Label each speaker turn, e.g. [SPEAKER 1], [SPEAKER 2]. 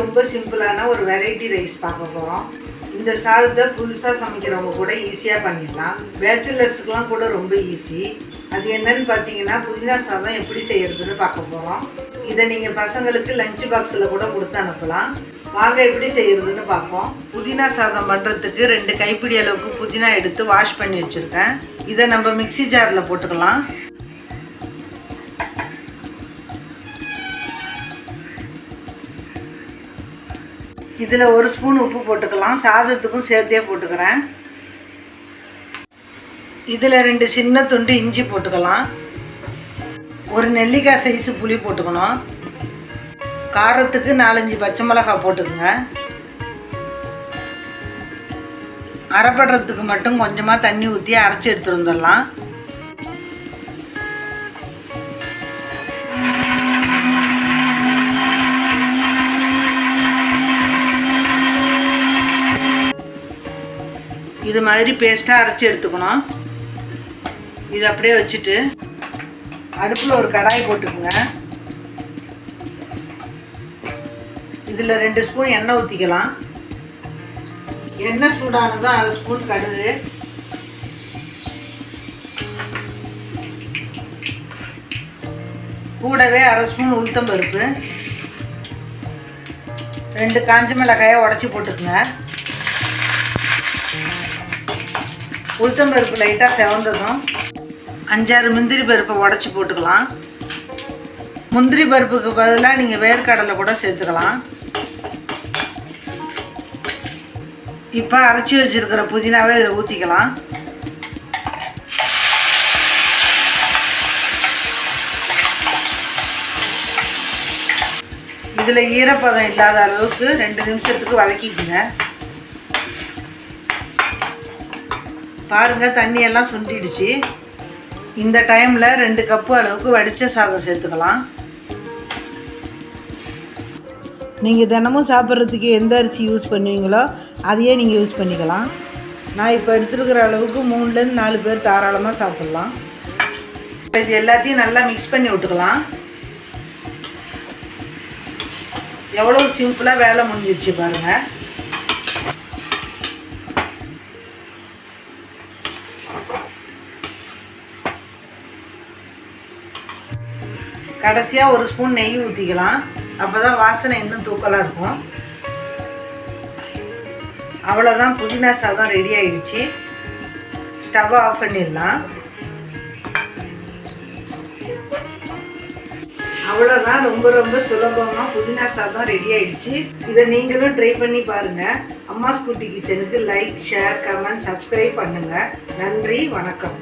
[SPEAKER 1] ரொம்ப சிம்பிளான ஒரு வெரைட்டி ரைஸ் பார்க்க போகிறோம் இந்த சாதத்தை புதுசாக சமைக்கிறவங்க கூட ஈஸியாக பண்ணிடலாம். பேச்சுலர்ஸுக்கெலாம் கூட ரொம்ப ஈஸி அது என்னன்னு பார்த்தீங்கன்னா புதினா சாதம் எப்படி செய்யறதுன்னு பார்க்க போகிறோம் இதை நீங்கள் பசங்களுக்கு லஞ்ச் பாக்ஸில் கூட கொடுத்து அனுப்பலாம். வாங்க எப்படி செய்யறதுன்னு பார்ப்போம். புதினா சாதம் பண்ணுறதுக்கு ரெண்டு கைப்பிடி அளவுக்கு புதினா எடுத்து வாஷ் பண்ணி வச்சுருக்கேன். இதை நம்ம மிக்ஸி ஜாரில் போட்டுக்கலாம். இதில் ஒரு ஸ்பூன் உப்பு போட்டுக்கலாம். சாதத்துக்கும் சேர்த்தே போட்டுக்கிறேன். இதில் ரெண்டு சின்ன துண்டு இஞ்சி போட்டுக்கலாம். ஒரு நெல்லிக்காய் சைஸு புளி போட்டுக்கணும். காரத்துக்கு நாலஞ்சு பச்சை மிளகாய் போட்டுக்கோங்க. அரைப்படுறதுக்கு மட்டும் கொஞ்சமாக தண்ணி ஊற்றி அரைச்சி எடுத்துட்டு வந்துடலாம். இது மாதிரி பேஸ்ட்டாக அரைச்சி எடுத்துக்கணும். இது அப்படியே வச்சுட்டு அடுப்பில் ஒரு கடாய் போட்டுக்கோங்க. இதில் ரெண்டு ஸ்பூன் எண்ணெய் ஊற்றிக்கலாம் எண்ணெய் சூடானதும் அரை ஸ்பூன் கடுகு. கூடவே அரை ஸ்பூன் உளுத்தம் பருப்பு ரெண்டு காஞ்ச மிளகாயை உடச்சி போட்டுக்கோங்க. உளுத்தம் பருப்பு லைட்டாக செவந்ததும் அஞ்சாறு முந்திரி பருப்பை உடச்சி போட்டுக்கலாம். முந்திரி பருப்புக்கு பதிலாக நீங்கள் வேர்க்கடலை கூட சேர்த்துக்கலாம். இப்போ அரைச்சி வச்சிருக்கிற புதினாவே இதில் ஊற்றிக்கலாம் இதில் ஈரப்பதம் இல்லாத அளவுக்கு ரெண்டு நிமிஷத்துக்கு வதக்கிக்குங்க. பாருங்கள் தண்ணியெல்லாம் சுண்டிடுச்சு. இந்த டைமில் ரெண்டு கப்பு அளவுக்கு வடித்த சாதம் சேர்த்துக்கலாம். நீங்கள் தினமும் சாப்பிட்றதுக்கு எந்த அரிசி யூஸ் பண்ணுவீங்களோ அதையே நீங்கள் யூஸ் பண்ணிக்கலாம். நான் இப்போ எடுத்துருக்கிற அளவுக்கு மூணுலேருந்து நாலு பேர் தாராளமாக சாப்பிட்லாம். இப்போ இது எல்லாத்தையும் நல்லா மிக்ஸ் பண்ணி விட்டுக்கலாம். எவ்வளோ சிம்பிளாக வேலை முடிஞ்சிருச்சு பாருங்கள் கடைசியாக ஒரு ஸ்பூன் நெய் ஊற்றிக்கலாம் அப்போ தான் வாசனை இன்னும் தூக்கலாக இருக்கும். அவ்வளோதான் புதினா சாதம் ரெடி ஆகிடுச்சு ஸ்டவ்வை ஆஃப் பண்ணிடலாம். அவ்வளோதான் ரொம்ப ரொம்ப சுலபமாக புதினா சாதம் ரெடி ஆயிடுச்சு. இதை நீங்களும் ட்ரை பண்ணி பாருங்கள் அம்மா ஸ்கூட்டி கிச்சனுக்கு லைக் ஷேர் கமெண்ட் சப்ஸ்கிரைப் பண்ணுங்கள் நன்றி வணக்கம்.